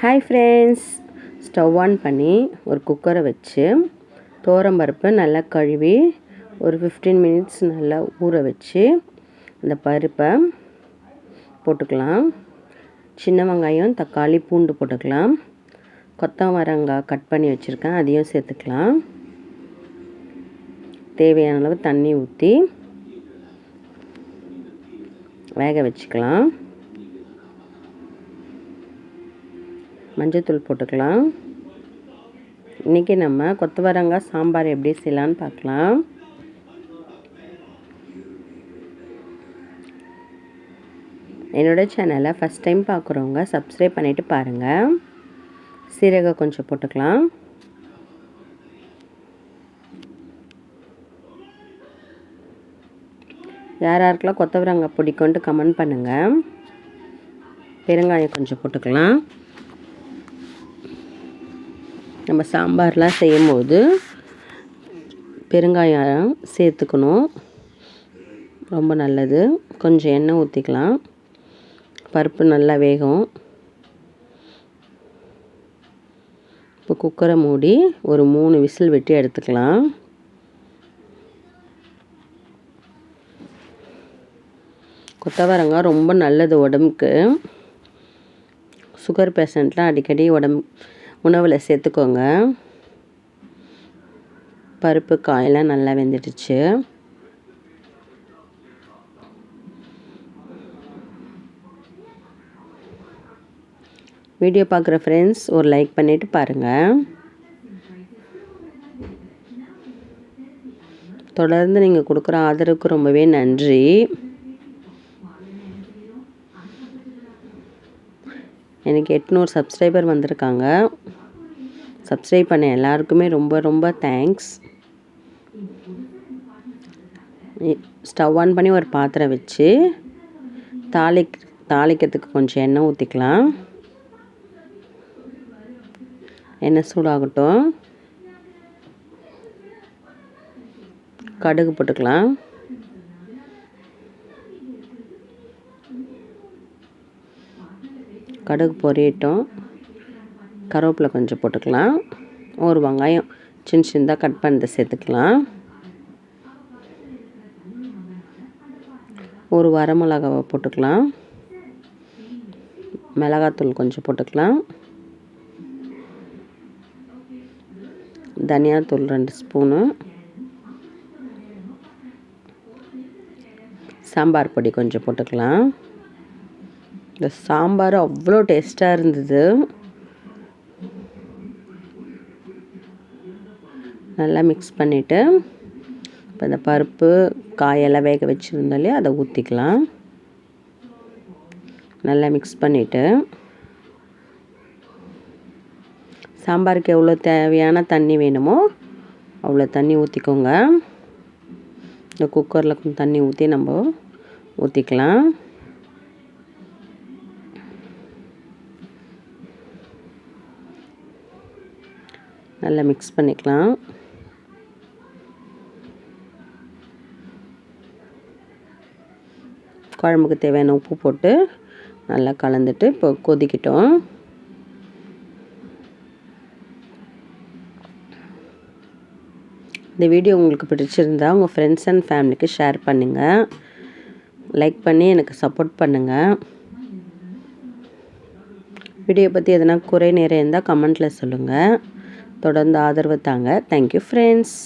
Hi friends stove on பண்ணி ஒரு குக்கரை வச்சு பருப்பு நல்லா கழுவி ஒரு ஃபிஃப்டீன் மினிட்ஸ் நல்லா ஊற வச்சு அந்த பருப்பை போட்டுக்கலாம். சின்ன வெங்காயம் தக்காளி பூண்டு போட்டுக்கலாம். கொத்தவரங்காய் கட் பண்ணி வச்சுருக்கேன். அதையும் சேர்த்துக்கலாம். தேவையான அளவு தண்ணி ஊற்றி வேக வச்சுக்கலாம். மஞ்சத்தூள் போட்டுக்கலாம். இன்றைக்கி நம்ம கொத்தவரங்காய் சாம்பார் எப்படி செய்யலான்னு பார்க்கலாம். என்னோடய சேனலை ஃபஸ்ட் டைம் பார்க்குறவங்க சப்ஸ்கிரைப் பண்ணிவிட்டு பாருங்கள் சீரகம் கொஞ்சம் போட்டுக்கலாம். யார் யாருக்கெல்லாம் கொத்தவரங்காய் பிடிக்கும்ட்டு கமெண்ட் பண்ணுங்கள் பெருங்காயம் கொஞ்சம் போட்டுக்கலாம். நம்ம சாம்பார்லாம் செய்யும்போது பெருங்காயம் சேர்த்துக்கணும். ரொம்ப நல்லது. கொஞ்சம் எண்ணெய் ஊற்றிக்கலாம் பருப்பு நல்லா வேகும். இப்போ குக்கரை மூடி ஒரு மூணு விசில் வெட்டி எடுத்துக்கலாம். கொத்தவரங்காய் ரொம்ப நல்லது உடம்புக்கு. சுகர் பேஷண்ட்லாம் அடிக்கடி உடம்பு உணவில் சேர்த்துக்கோங்க. பருப்பு காயெல்லாம் நல்லா வெந்துடுச்சு. வீடியோ பார்க்குற ஃப்ரெண்ட்ஸ் ஒரு லைக் பண்ணிவிட்டு பாருங்கள் தொடர்ந்து நீங்கள் கொடுக்குற ஆதரவுக்கு ரொம்பவே நன்றி. எனக்கு எட்நூறு சப்ஸ்கிரைபர் வந்திருக்காங்க. சப்ஸ்கிரைப் பண்ண எல்லாருக்குமே ரொம்ப ரொம்ப தேங்க்ஸ் ஸ்டவ் ஆன் பண்ணி ஒரு பாத்திரம் வச்சு தாளி தாளிக்கிறதுக்கு கொஞ்சம் எண்ணெய் ஊற்றிக்கலாம் எண்ணெய் சூடாகட்டும். கடுகு போட்டுக்கலாம். கடுகு பொரியட்டும். கருவேப்பிலை கொஞ்சம் போட்டுக்கலாம். ஒரு வெங்காயம் சின்ன சின்னதாக கட் பண்ணதை சேர்த்துக்கலாம். ஒரு வரமிளகாவை போட்டுக்கலாம். மிளகாத்தூள் கொஞ்சம் போட்டுக்கலாம். தனியாத்தூள் ரெண்டு ஸ்பூனு. சாம்பார் பொடி கொஞ்சம் போட்டுக்கலாம். இந்த சாம்பார் அவ்வளோ டேஸ்ட்டாக இருந்தது. நல்லா மிக்ஸ் பண்ணிவிட்டு இப்போ இந்த பருப்பு காயெல்லாம் வேக வச்சுருந்தாலே அதை ஊற்றிக்கலாம் நல்லா மிக்ஸ் பண்ணிவிட்டு சாம்பாருக்கு எவ்வளோ தேவையான தண்ணி வேணுமோ அவ்வளோ தண்ணி ஊற்றிக்கோங்க இந்த குக்கரில் கொஞ்சம் தண்ணி ஊற்றி நம்ம ஊற்றிக்கலாம் நல்லா மிக்ஸ் பண்ணிக்கலாம். குழம்புக்கு தேவையான உப்பு போட்டு நல்லா கலந்துட்டு இப்போ கொதிக்கிட்டோம். இந்த வீடியோ உங்களுக்கு பிடிச்சிருந்தா உங்கள் ஃப்ரெண்ட்ஸ் அண்ட் ஃபேமிலிக்கு ஷேர் பண்ணுங்கள் லைக் பண்ணி எனக்கு சப்போர்ட் பண்ணுங்கள் வீடியோ பற்றி எதனா குறை நேரம் இருந்தால் கமெண்ட்டில் சொல்லுங்கள் தொடர்ந்து ஆதரவு தாங்க. Thank you friends